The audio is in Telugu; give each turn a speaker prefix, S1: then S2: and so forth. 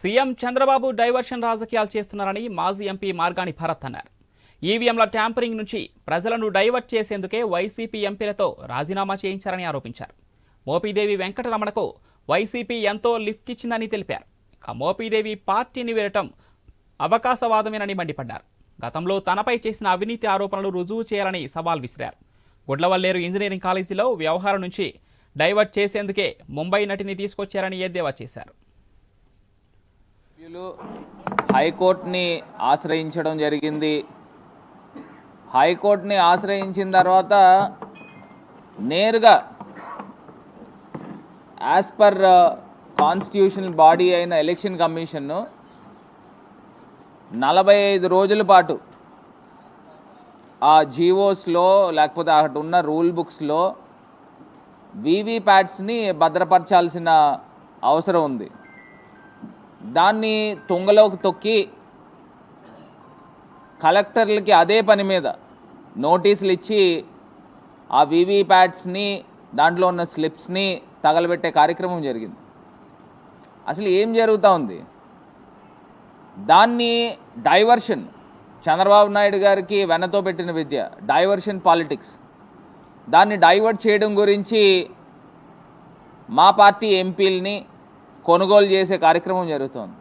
S1: సీఎం చంద్రబాబు డైవర్షన్ రాజకీయాలు చేస్తున్నారని మాజీ ఎంపీ మార్గాని భరత్ అన్నారు. ఈవీఎంల ట్యాంపరింగ్ నుంచి ప్రజలను డైవర్ట్ చేసేందుకే వైసీపీ ఎంపీలతో రాజీనామా చేయించారని ఆరోపించారు. మోపీదేవి వెంకటరమణకు వైసీపీ ఎంతో లిఫ్ట్ ఇచ్చిందని తెలిపారు. ఇక మోపీదేవి పార్టీని వీడటం అవకాశవాదమేనని మండిపడ్డారు. గతంలో తనపై చేసిన అవినీతి ఆరోపణలు రుజువు చేయాలని సవాల్ విసిరారు. గుడ్లవల్లేరు ఇంజనీరింగ్ కాలేజీలో వ్యవహారం నుంచి డైవర్ట్ చేసేందుకే ముంబై నటిని తీసుకొచ్చారని ఎద్దేవా చేశారు.
S2: సభ్యులు హైకోర్టుని ఆశ్రయించడం జరిగింది. హైకోర్టుని ఆశ్రయించిన తర్వాత నేరుగా యాజ్ పర్ కాన్స్టిట్యూషనల్ బాడీ అయిన ఎలక్షన్ కమిషన్ను నలభై ఐదు రోజుల పాటు ఆ జీవోస్లో లేకపోతే అక్కడ ఉన్న రూల్ బుక్స్లో వీవీప్యాట్స్ని భద్రపరచాల్సిన అవసరం ఉంది. దాన్ని తుంగలోకి తొక్కి కలెక్టర్లకి అదే పని మీద నోటీసులు ఇచ్చి ఆ వీవీప్యాట్స్ని దాంట్లో ఉన్న స్లిప్స్ని తగలబెట్టే కార్యక్రమం జరిగింది. అసలు ఏం జరుగుతూ ఉంది? దాన్ని డైవర్షన్ చంద్రబాబు నాయుడు గారికి వెనతో పెట్టిన విద్య డైవర్షన్ పాలిటిక్స్. దాన్ని డైవర్ట్ చేయడం గురించి మా పార్టీ ఎంపీలని కొనుగోలు చేసే కార్యక్రమం జరుగుతోంది.